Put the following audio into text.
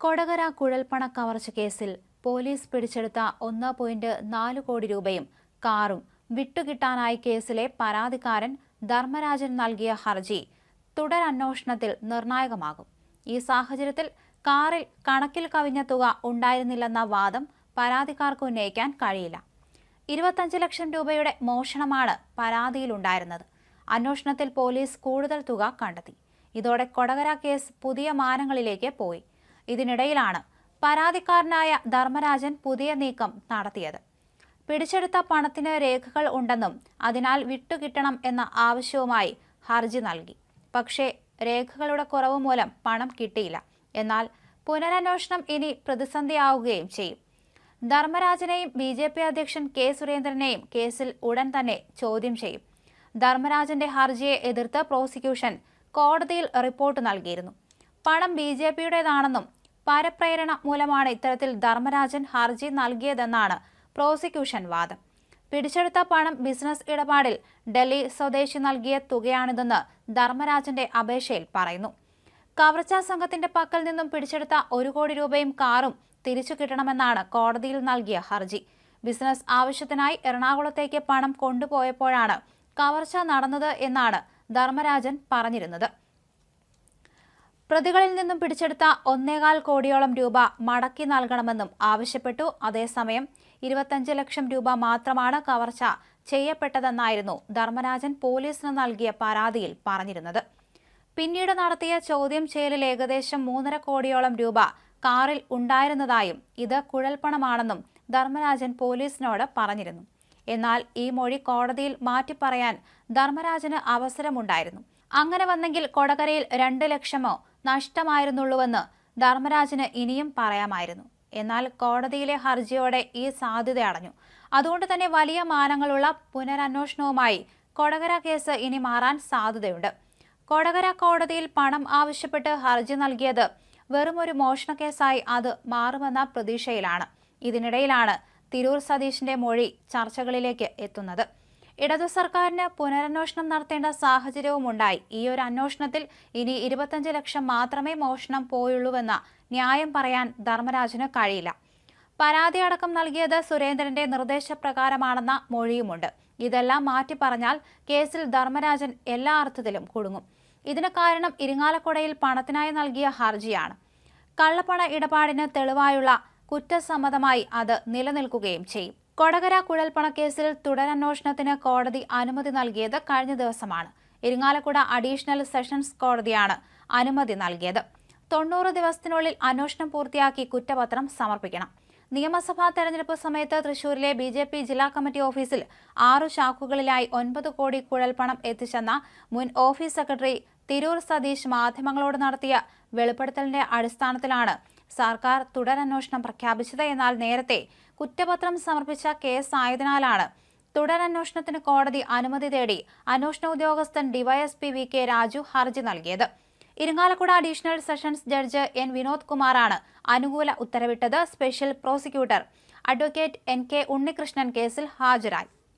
കൊടകര കുഴൽപ്പണ കവർച്ച കേസിൽ പോലീസ് പിടിച്ചെടുത്ത ഒന്ന് പോയിന്റ് നാല് കോടി രൂപയും കാറും വിട്ടുകിട്ടാനായി കേസിലെ പരാതിക്കാരൻ ധർമ്മരാജൻ നൽകിയ ഹർജി തുടരന്വേഷണത്തിൽ നിർണായകമാകും. ഈ സാഹചര്യത്തിൽ കാറിൽ കണക്കിൽ കവിഞ്ഞ തുക ഉണ്ടായിരുന്നില്ലെന്ന വാദം പരാതിക്കാർക്ക് ഉന്നയിക്കാൻ കഴിയില്ല. ഇരുപത്തഞ്ച് ലക്ഷം രൂപയുടെ മോഷണമാണ് പരാതിയിലുണ്ടായിരുന്നത് അന്വേഷണത്തിൽ പോലീസ് കൂടുതൽ തുക കണ്ടെത്തി. ഇതോടെ കൊടകര കേസ് പുതിയ മാനങ്ങളിലേക്ക് പോയി. ഇതിനിടയിലാണ് പരാതിക്കാരനായ ധർമ്മരാജൻ പുതിയ നീക്കം നടത്തിയത്. പിടിച്ചെടുത്ത പണത്തിന് രേഖകൾ ഉണ്ടെന്നും അതിനാൽ വിട്ടുകിട്ടണം എന്ന ആവശ്യവുമായി ഹർജി നൽകി. പക്ഷേ രേഖകളുടെ കുറവ് മൂലം പണം കിട്ടിയില്ല. എന്നാൽ പുനരന്വേഷണം ഇനി പ്രതിസന്ധിയാവുകയും ചെയ്യും. ധർമ്മരാജനെയും ബി ജെ പി അധ്യക്ഷൻ കെ സുരേന്ദ്രനെയും കേസിൽ ഉടൻ തന്നെ ചോദ്യം ചെയ്യും. ധർമ്മരാജന്റെ ഹർജിയെ എതിർത്ത് പ്രോസിക്യൂഷൻ കോടതിയിൽ റിപ്പോർട്ട് നൽകിയിരുന്നു. പണം ബി ജെ പിയുടേതാണെന്നും പരപ്രേരണ മൂലമാണ് ഇത്തരത്തിൽ ധർമ്മരാജൻ ഹർജി നൽകിയതെന്നാണ് പ്രോസിക്യൂഷൻ വാദം. പിടിച്ചെടുത്ത പണം ബിസിനസ് ഇടപാടിൽ ഡൽഹി സ്വദേശി നൽകിയ തുകയാണിതെന്ന് ധർമ്മരാജന്റെ അപേക്ഷയിൽ പറയുന്നു. കവർച്ചാ സംഘത്തിന്റെ പക്കൽ നിന്നും പിടിച്ചെടുത്ത ഒരു കോടി രൂപയും കാറും തിരിച്ചു കിട്ടണമെന്നാണ് കോടതിയിൽ നൽകിയ ഹർജി. ബിസിനസ് ആവശ്യത്തിനായി എറണാകുളത്തേക്ക് പണം കൊണ്ടുപോയപ്പോഴാണ് കവർച്ച നടന്നത് എന്നാണ് ധർമ്മരാജൻ പറഞ്ഞിരുന്നത്. പ്രതികളിൽ നിന്നും പിടിച്ചെടുത്ത ഒന്നേകാൽ കോടിയോളം രൂപ മടക്കി നൽകണമെന്നും ആവശ്യപ്പെട്ടു. അതേസമയം ഇരുപത്തഞ്ച് ലക്ഷം രൂപ മാത്രമാണ് കവർച്ച ചെയ്യപ്പെട്ടതെന്നായിരുന്നു ധർമ്മരാജൻ പോലീസിന് നൽകിയ പരാതിയിൽ പറഞ്ഞിരുന്നത്. പിന്നീട് നടത്തിയ ചോദ്യം ചെയ്യലിൽ ഏകദേശം മൂന്നര കോടിയോളം രൂപ കാറിൽ ഉണ്ടായിരുന്നതായും ഇത് കുഴൽപ്പണമാണെന്നും ധർമ്മരാജൻ പോലീസിനോട് പറഞ്ഞിരുന്നു. എന്നാൽ ഈ മൊഴി കോടതിയിൽ മാറ്റിപ്പറയാൻ ധർമ്മരാജന് അവസരമുണ്ടായിരുന്നു. അങ്ങനെ വന്നെങ്കിൽ കൊടകരയിൽ രണ്ട് ലക്ഷമോ നഷ്ടമായിരുന്നുള്ളൂവെന്ന് ധർമ്മരാജന് ഇനിയും പറയാമായിരുന്നു. എന്നാൽ കോടതിയിലെ ഹർജിയോടെ ഈ സാധ്യത അടഞ്ഞു. അതുകൊണ്ട് തന്നെ വലിയ മാനങ്ങളുള്ള പുനരന്വേഷണവുമായി കൊടകര കേസ് ഇനി മാറാൻ സാധ്യതയുണ്ട്. കൊടകര കോടതിയിൽ പണം ആവശ്യപ്പെട്ട് ഹർജി നൽകിയത് വെറുമൊരു മോഷണ കേസായി അത് മാറുമെന്ന പ്രതീക്ഷയിലാണ്. ഇതിനിടയിലാണ് തിരൂർ സതീഷിന്റെ മൊഴി ചർച്ചകളിലേക്ക് എത്തുന്നത്. ഇടതു സർക്കാരിന് പുനരന്വേഷണം നടത്തേണ്ട സാഹചര്യവും ഉണ്ടായി ഈ ഒരു അന്വേഷണത്തിൽ ഇനി ഇരുപത്തഞ്ച് ലക്ഷം മാത്രമേ മോഷണം പോയുള്ളൂവെന്ന ന്യായം പറയാൻ ധർമ്മരാജന് കഴിയില്ല. പരാതി അടക്കം നൽകിയത് സുരേന്ദ്രന്റെ നിർദ്ദേശപ്രകാരമാണെന്ന മൊഴിയുമുണ്ട്. ഇതെല്ലാം മാറ്റി പറഞ്ഞാൽ കേസിൽ ധർമ്മരാജൻ എല്ലാ അർത്ഥത്തിലും കുടുങ്ങും. ഇതിന് കാരണം ഇരിങ്ങാലക്കുടയിൽ പണത്തിനായി നൽകിയ ഹർജിയാണ്. കള്ളപ്പണ ഇടപാടിന് തെളിവായുള്ള കുറ്റസമ്മതമായി അത് നിലനിൽക്കുകയും ചെയ്യും. കൊടകര കുഴൽപ്പണക്കേസിൽ തുടരന്വേഷണത്തിന് കോടതി അനുമതി നൽകിയത് കഴിഞ്ഞ ദിവസമാണ്. ഇരിങ്ങാലക്കുട അഡീഷണൽ സെഷൻസ് കോടതിയാണ് അനുമതി നൽകിയത്. തൊണ്ണൂറ് ദിവസത്തിനുള്ളിൽ അന്വേഷണം പൂർത്തിയാക്കി കുറ്റപത്രം സമർപ്പിക്കണം. നിയമസഭാ തെരഞ്ഞെടുപ്പ് സമയത്ത് തൃശൂരിലെ ബി ജെ പി ജില്ലാ കമ്മിറ്റി ഓഫീസിൽ ആറു ശാഖകളിലായി ഒൻപത് കോടി കുഴൽപ്പണം എത്തിച്ചെന്ന മുൻ ഓഫീസ് സെക്രട്ടറി തിരൂർ സതീഷ് മാധ്യമങ്ങളോട് നടത്തിയ വെളിപ്പെടുത്തലിന്റെ അടിസ്ഥാനത്തിലാണ് സർക്കാർ തുടരന്വേഷണം പ്രഖ്യാപിച്ചത് എന്നാൽ നേരത്തെ കുറ്റപത്രം സമർപ്പിച്ച കേസ് കേസായതിനാലാണ് തുടരന്വേഷണത്തിന് കോടതി അനുമതി തേടി അന്വേഷണ ഉദ്യോഗസ്ഥൻ ഡിവൈഎസ്പി വി കെ രാജു ഹർജി നൽകിയത്. Irinjalakuda additional sessions judge N Vinod കുമാറാണ് അനുകൂല ഉത്തരവിട്ടത് special prosecutor. Advocate N K Unnikrishnan കേസിൽ ഹാജരായി.